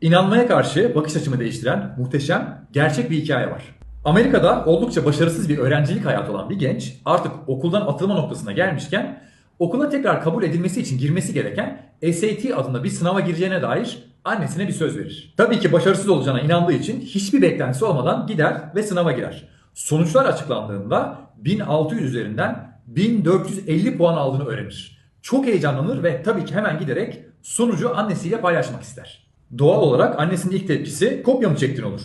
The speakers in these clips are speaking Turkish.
İnanmaya karşı bakış açımı değiştiren muhteşem, gerçek bir hikaye var. Amerika'da oldukça başarısız bir öğrencilik hayatı olan bir genç artık okuldan atılma noktasına gelmişken okula tekrar kabul edilmesi için girmesi gereken SAT adında bir sınava gireceğine dair annesine bir söz verir. Tabii ki başarısız olacağına inandığı için hiçbir beklentisi olmadan gider ve sınava girer. Sonuçlar açıklandığında 1600 üzerinden 1450 puan aldığını öğrenir. Çok heyecanlanır ve tabii ki hemen giderek sonucu annesiyle paylaşmak ister. Doğal olarak annesinin ilk tepkisi kopya mı çektin olur.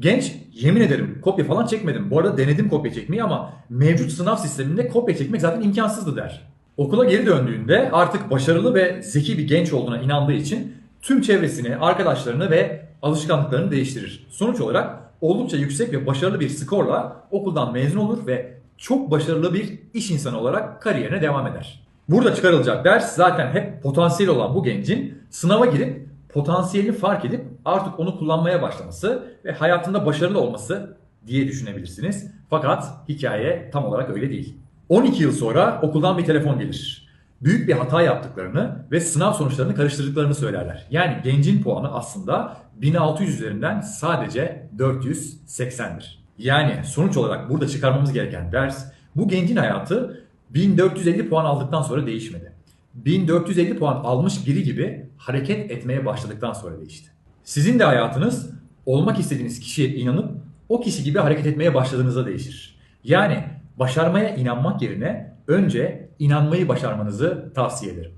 Genç yemin ederim kopya falan çekmedim. Bu arada denedim kopya çekmeyi ama mevcut sınav sisteminde kopya çekmek zaten imkansızdı der. Okula geri döndüğünde artık başarılı ve zeki bir genç olduğuna inandığı için tüm çevresini, arkadaşlarını ve alışkanlıklarını değiştirir. Sonuç olarak oldukça yüksek ve başarılı bir skorla okuldan mezun olur ve çok başarılı bir iş insanı olarak kariyerine devam eder. Burada çıkarılacak ders zaten hep potansiyeli olan bu gencin sınava girip potansiyelini fark edip artık onu kullanmaya başlaması ve hayatında başarılı olması diye düşünebilirsiniz. Fakat hikaye tam olarak öyle değil. 12 yıl sonra okuldan bir telefon gelir. Büyük bir hata yaptıklarını ve sınav sonuçlarını karıştırdıklarını söylerler. Yani gencin puanı aslında 1600 üzerinden sadece 480'dir. Yani sonuç olarak burada çıkarmamız gereken ders bu gencin hayatı 1450 puan aldıktan sonra değişmedi. 1450 puan almış biri gibi hareket etmeye başladıktan sonra değişti. Sizin de hayatınız olmak istediğiniz kişiye inanıp o kişi gibi hareket etmeye başladığınızda değişir. Yani başarmaya inanmak yerine önce inanmayı başarmanızı tavsiye ederim.